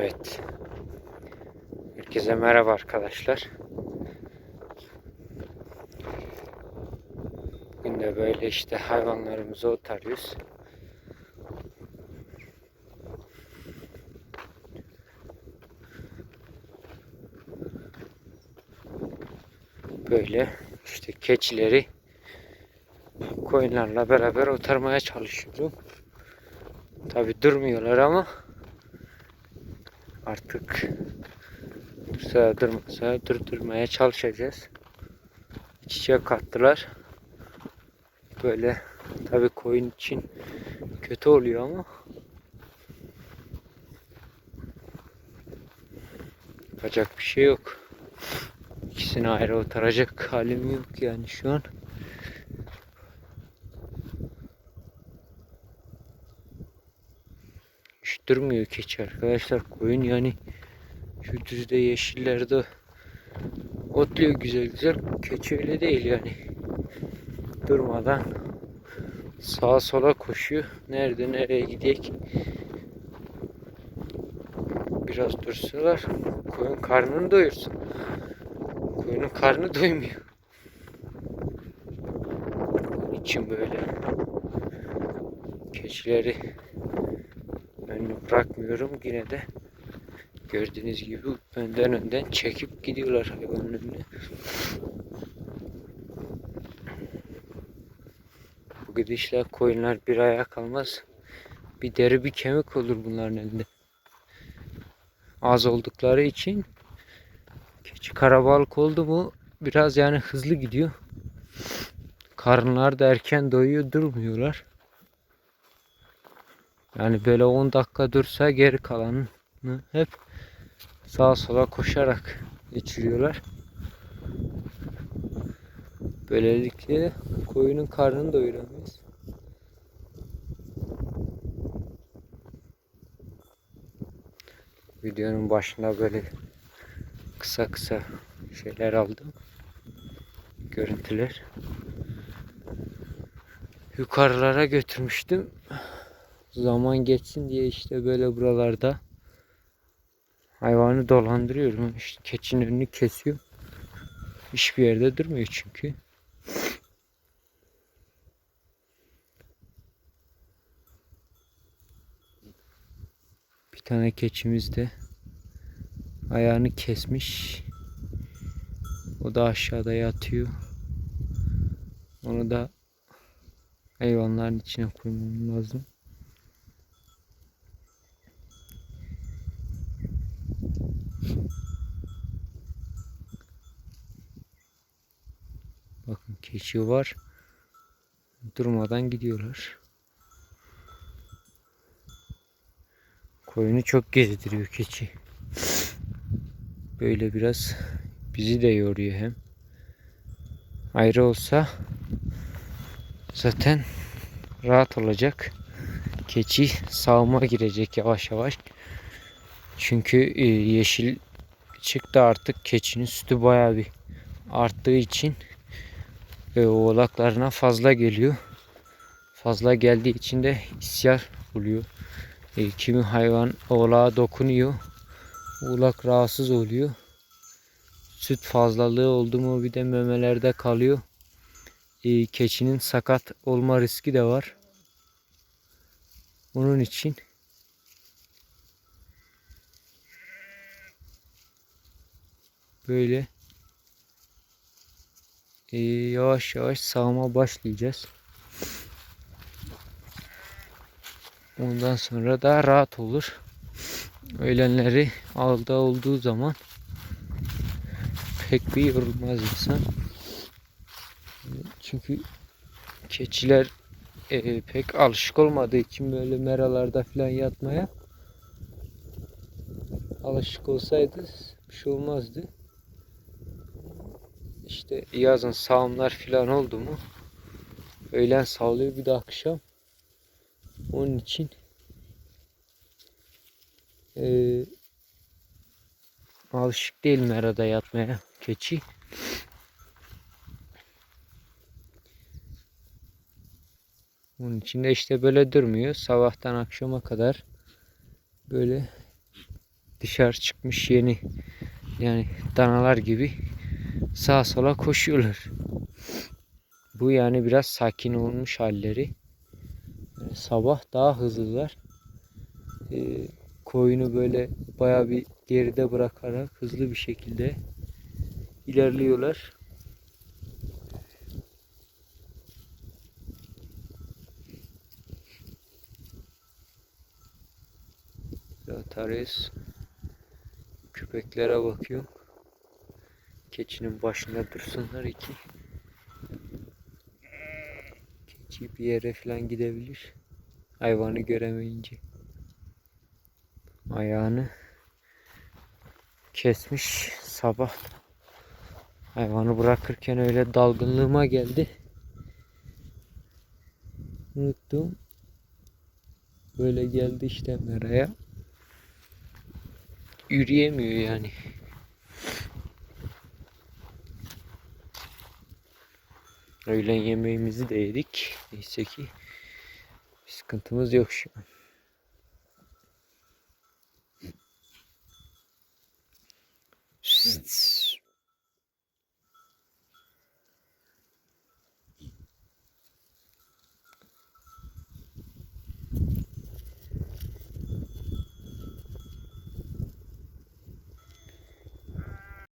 Evet. Herkese merhaba arkadaşlar. Bugün de böyle işte hayvanlarımızı otarıyoruz. Böyle işte keçileri koyunlarla beraber otarmaya çalışıyorum. Tabi durmuyorlar ama artık dursa durmasa durdurmaya çalışacağız. Çiçek kattılar. Böyle tabi koyun için kötü oluyor ama yapacak bir şey yok. İkisini ayrı otaracak halim yok yani şu an. Durmuyor keçi arkadaşlar. Koyun yani şu düzde yeşillerde otluyor güzel güzel. Keçi öyle değil yani. Durmadan sağa sola koşuyor. Nerede nereye gidecek? Biraz dursalar koyun karnını doyursun. Koyunun karnı doymuyor. İçin böyle keçileri önünü bırakmıyorum yine de gördüğünüz gibi önden önden çekip gidiyorlar hayvanın. Bu gidişle koyunlar bir ayağa kalmaz. Bir deri bir kemik olur bunların elinde. Az oldukları için keçi karabalık oldu mu biraz yani hızlı gidiyor. Karınlar da erken doyuyor durmuyorlar. Yani böyle 10 dakika dursa geri kalanını hep sağa sola koşarak geçiriyorlar. Böylelikle koyunun karnını doyuramayız. Videonun başında böyle kısa kısa şeyler aldım. Görüntüler. Yukarılara götürmüştüm zaman geçsin diye işte böyle buralarda hayvanı dolandırıyorum. İşte keçinin önünü kesiyor. Hiçbir yerde durmuyor çünkü. Bir tane keçimiz de ayağını kesmiş. O da aşağıda yatıyor. Onu da hayvanların içine koymam lazım. Bakın keçi var. Durmadan gidiyorlar. Koyunu çok gezdiriyor keçi. Böyle biraz bizi de yoruyor hem. Ayrı olsa zaten rahat olacak. Keçi sağıma girecek yavaş yavaş. Çünkü e, yeşil çıktı artık keçinin sütü bayağı bir arttığı için e, oğlaklarına fazla geliyor. Fazla geldiği için de isyar oluyor. E, kimi hayvan oğlağa dokunuyor. Oğlak rahatsız oluyor. Süt fazlalığı oldu mu bir de memelerde kalıyor. Keçinin sakat olma riski de var. Onun için böyle e, yavaş yavaş sağma başlayacağız. Ondan sonra da rahat olur. Öğlenleri alda olduğu zaman pek bir yorulmaz insan. Çünkü keçiler e, pek alışık olmadığı için böyle meralarda falan yatmaya alışık olsaydı bir şey olmazdı. İşte yazın sağımlar falan oldu mu öğlen sağlıyor bir de akşam. Onun için e, alışık değil merada yatmaya keçi. Onun için de işte böyle durmuyor. Sabahtan akşama kadar böyle dışarı çıkmış yeni yani danalar gibi sağa sola koşuyorlar. Bu yani biraz sakin olmuş halleri. Yani sabah daha hızlılar. Ee, koyunu böyle baya bir geride bırakarak hızlı bir şekilde ilerliyorlar. Zatares köpeklere bakıyor. Keçinin başında dursunlar iki. Keçi bir yere falan gidebilir. Hayvanı göremeyince. Ayağını kesmiş sabah. Hayvanı bırakırken öyle dalgınlığıma geldi. Unuttum. Böyle geldi işte meraya. Yürüyemiyor yani. Öğlen yemeğimizi de yedik. Neyse ki bir sıkıntımız yok şu an. Şşt.